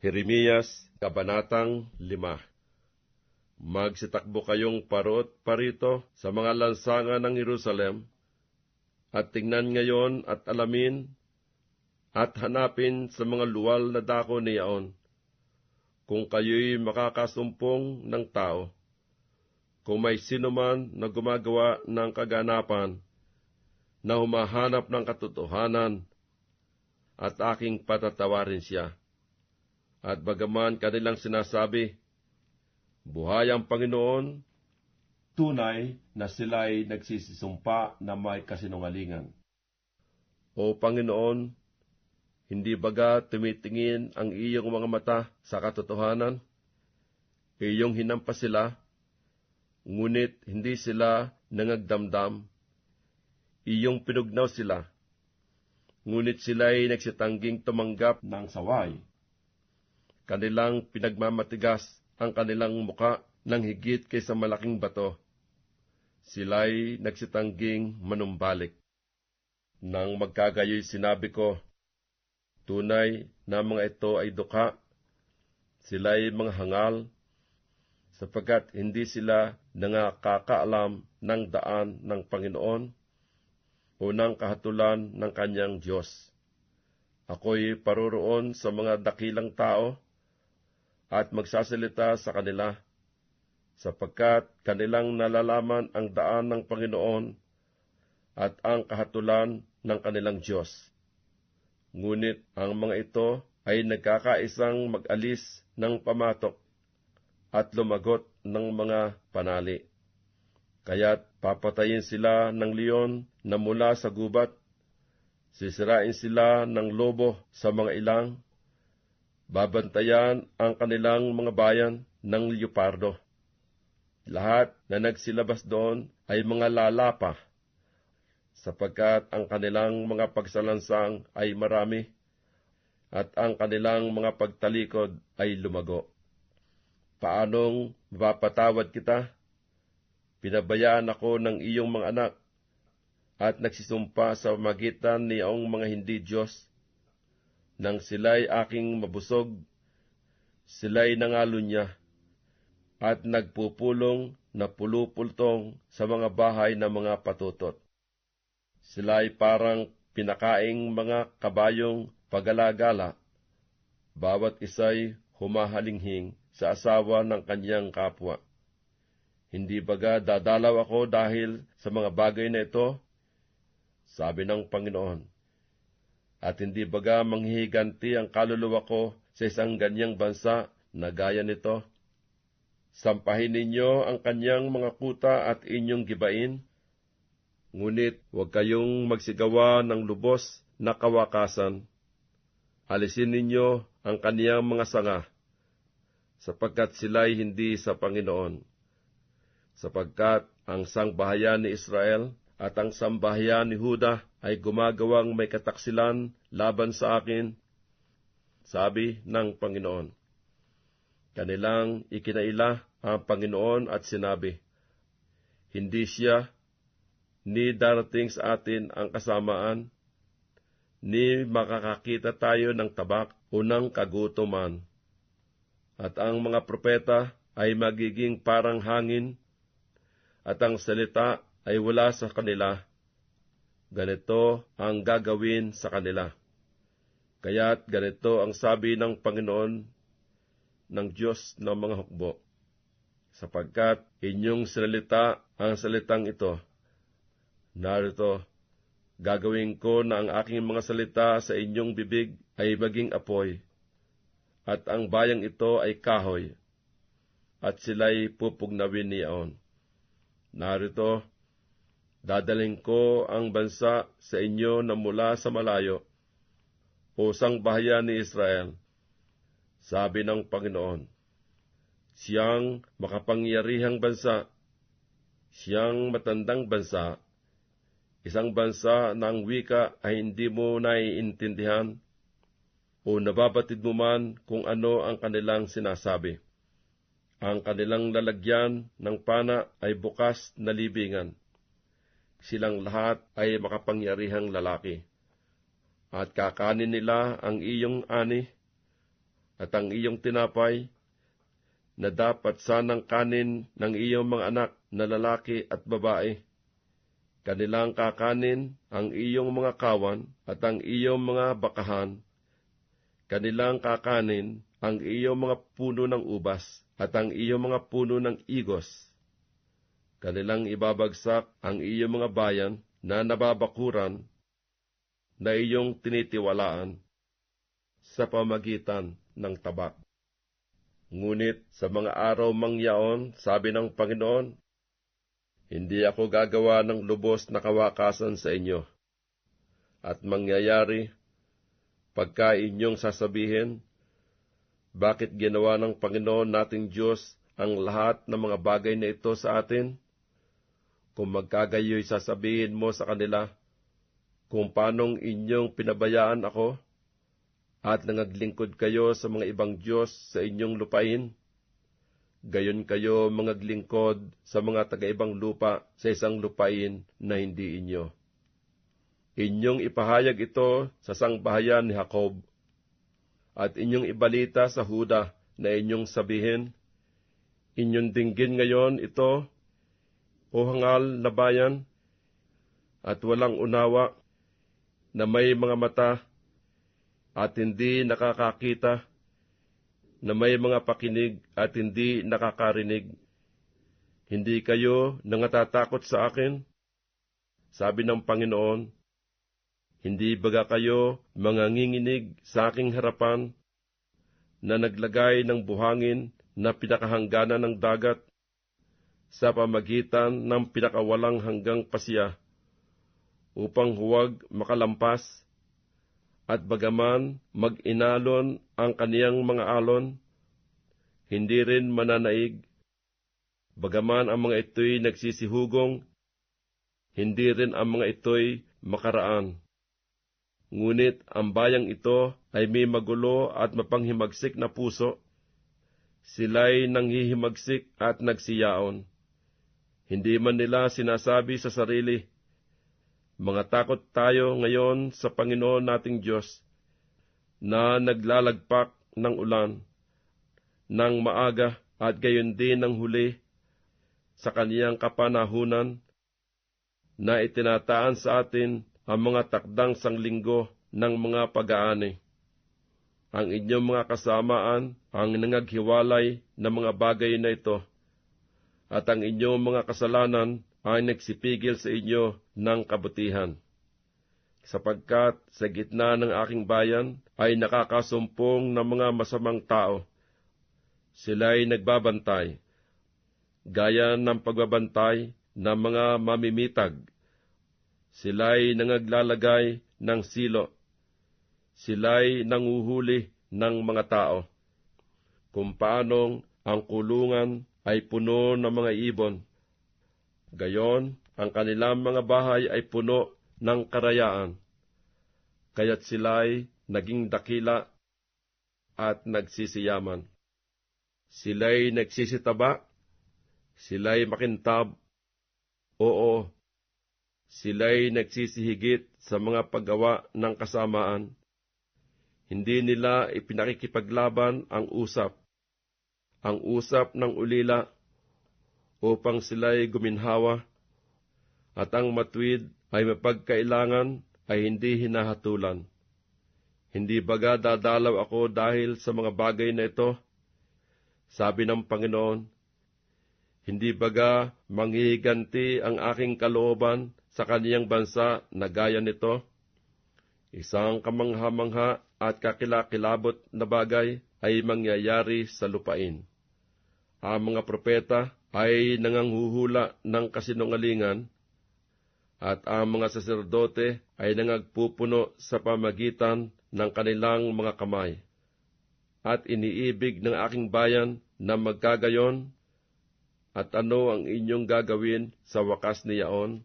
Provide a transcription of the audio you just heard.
Jeremias, Kabanatang 5 Magsitakbo kayong parot parito sa mga lansangan ng Jerusalem, at tingnan ngayon at alamin, at hanapin sa mga luwal na dako niyaon, kung kayo'y makakasumpong ng tao, kung may sino man na gumagawa ng kaganapan, na humahanap ng katotohanan, at aking patatawarin siya. At bagaman kanilang sinasabi, Buhay ang Panginoon, tunay na sila'y nagsisisumpa na may kasinungalingan. O Panginoon, hindi baga tumitingin ang iyong mga mata sa katotohanan? Iyong hinampas sila, ngunit hindi sila nangagdamdam. Iyong pinugnaw sila, ngunit sila'y nagsitangging tumanggap ng saway. Kanilang pinagmamatigas ang kanilang muka ng higit kaysa malaking bato. Sila'y nagsitangging manumbalik. Nang magkagayoy sinabi ko, tunay na mga ito ay duka, sila'y mga hangal, sapagkat hindi sila nangakakaalam ng daan ng Panginoon o ng kahatulan ng kanyang Diyos. Ako'y paroroon sa mga dakilang tao, at magsasalita sa kanila, sapagkat kanilang nalalaman ang daan ng Panginoon at ang kahatulan ng kanilang Diyos. Ngunit ang mga ito ay nagkakaisang mag-alis ng pamatok at lumagot ng mga panali. Kaya't papatayin sila ng leon na mula sa gubat, sisirain sila ng lobo sa mga ilang, babantayan ang kanilang mga bayan ng leopardo. Lahat na nagsilabas doon ay mga lalapa, sapagkat ang kanilang mga pagsalansang ay marami, at ang kanilang mga pagtalikod ay lumago. Paanong mapapatawad kita? Pinabayaan ako ng iyong mga anak, at nagsisumpa sa magitan ni ang mga hindi Diyos, nang sila'y aking mabusog, sila'y nangalo niya, at nagpupulong na pulupultong sa mga bahay ng mga patutot. Sila'y parang pinakaing mga kabayong pagalagala, bawat isa'y humahalinghing sa asawa ng kanyang kapwa. Hindi baga dadalaw ako dahil sa mga bagay na ito? Sabi ng Panginoon at hindi baga manghihiganti ang kaluluwa ko sa isang ganyang bansa na gaya nito? Sampahin ninyo ang kanyang mga kuta at inyong gibain, ngunit huwag kayong magsigawa ng lubos na kawakasan. Alisin ninyo ang kaniyang mga sanga, sapagkat sila'y hindi sa Panginoon. Sapagkat ang sangbahayan ni Israel at ang sambahayan ni Huda ay gumagawang may kataksilan laban sa akin, sabi ng Panginoon. Kanilang ikinaila ang Panginoon at sinabi, Hindi siya, ni darating sa atin ang kasamaan, ni makakakita tayo ng tabak o ng kagutuman. At ang mga propeta ay magiging parang hangin, at ang salita ay wala sa kanila ganito ang gagawin sa kanila. Kaya't ganito ang sabi ng Panginoon ng Diyos ng mga hukbo, sapagkat inyong salita ang salitang ito. Narito, gagawin ko na ang aking mga salita sa inyong bibig ay maging apoy, at ang bayang ito ay kahoy, at sila'y pupugnawin niyaon. Narito, Dadaling ko ang bansa sa inyo na mula sa malayo, o sang bahayan ni Israel. Sabi ng Panginoon, Siyang makapangyarihang bansa, siyang matandang bansa, isang bansa na ang wika ay hindi mo naiintindihan, o nababatid mo man kung ano ang kanilang sinasabi. Ang kanilang lalagyan ng pana ay bukas na libingan silang lahat ay makapangyarihang lalaki. At kakanin nila ang iyong ani, at ang iyong tinapay, na dapat sanang kanin ng iyong mga anak na lalaki at babae. Kanilang kakanin ang iyong mga kawan at ang iyong mga bakahan. Kanilang kakanin ang iyong mga puno ng ubas at ang iyong mga puno ng igos. Kanilang ibabagsak ang iyong mga bayan na nababakuran na iyong tinitiwalaan sa pamagitan ng tabak. Ngunit sa mga araw mangyaon, sabi ng Panginoon, hindi ako gagawa ng lubos na kawakasan sa inyo. At mangyayari, pagka inyong sasabihin, bakit ginawa ng Panginoon nating Diyos ang lahat ng mga bagay na ito sa atin? Kung magkagayoy sasabihin mo sa kanila, kung paanong inyong pinabayaan ako, at nangaglingkod kayo sa mga ibang Diyos sa inyong lupain, gayon kayo mga glingkod sa mga taga-ibang lupa sa isang lupain na hindi inyo. Inyong ipahayag ito sa sangbahayan ni Jacob, at inyong ibalita sa Huda na inyong sabihin, inyong dinggin ngayon ito, o hangal na bayan, at walang unawa, na may mga mata at hindi nakakakita, na may mga pakinig at hindi nakakarinig. Hindi kayo nangatatakot sa akin? Sabi ng Panginoon, hindi baga kayo mga nginginig sa aking harapan na naglagay ng buhangin na pinakahangganan ng dagat sa pamagitan ng pinakawalang hanggang pasya upang huwag makalampas at bagaman mag-inalon ang kaniyang mga alon, hindi rin mananaig. Bagaman ang mga ito'y nagsisihugong, hindi rin ang mga ito'y makaraan. Ngunit ang bayang ito ay may magulo at mapanghimagsik na puso. Sila'y nanghihimagsik at nagsiyaon. Hindi man nila sinasabi sa sarili, mga takot tayo ngayon sa Panginoon nating Diyos na naglalagpak ng ulan ng maaga at gayon din ng huli sa kaniyang kapanahunan na itinataan sa atin ang mga takdang sanglinggo ng mga pag-aani. Ang inyong mga kasamaan ang nangaghiwalay ng mga bagay na ito, at ang inyong mga kasalanan ay nagsipigil sa inyo ng kabutihan. Sapagkat sa gitna ng aking bayan ay nakakasumpong ng mga masamang tao. Sila'y nagbabantay, gaya ng pagbabantay ng mga mamimitag. Sila'y nangaglalagay ng silo. Sila'y nanguhuli ng mga tao. Kung paanong ang kulungan ay puno ng mga ibon Gayon, ang kanilang mga bahay ay puno ng karayaan, kaya't sila'y naging dakila at nagsisiyaman. Sila'y nagsisitaba, sila'y makintab, oo, sila'y nagsisihigit sa mga paggawa ng kasamaan. Hindi nila ipinakikipaglaban ang usap. Ang usap ng ulila upang sila'y guminhawa, at ang matwid ay mapagkailangan ay hindi hinahatulan. Hindi baga dadalaw ako dahil sa mga bagay na ito? Sabi ng Panginoon, hindi baga manghihiganti ang aking kalooban sa kaniyang bansa na gaya nito? Isang kamangha-mangha at kakilakilabot na bagay ay mangyayari sa lupain. Ang mga propeta ay nanganghuhula ng kasinungalingan at ang mga saserdote ay nangagpupuno sa pamagitan ng kanilang mga kamay. At iniibig ng aking bayan na magkagayon, at ano ang inyong gagawin sa wakas niyaon?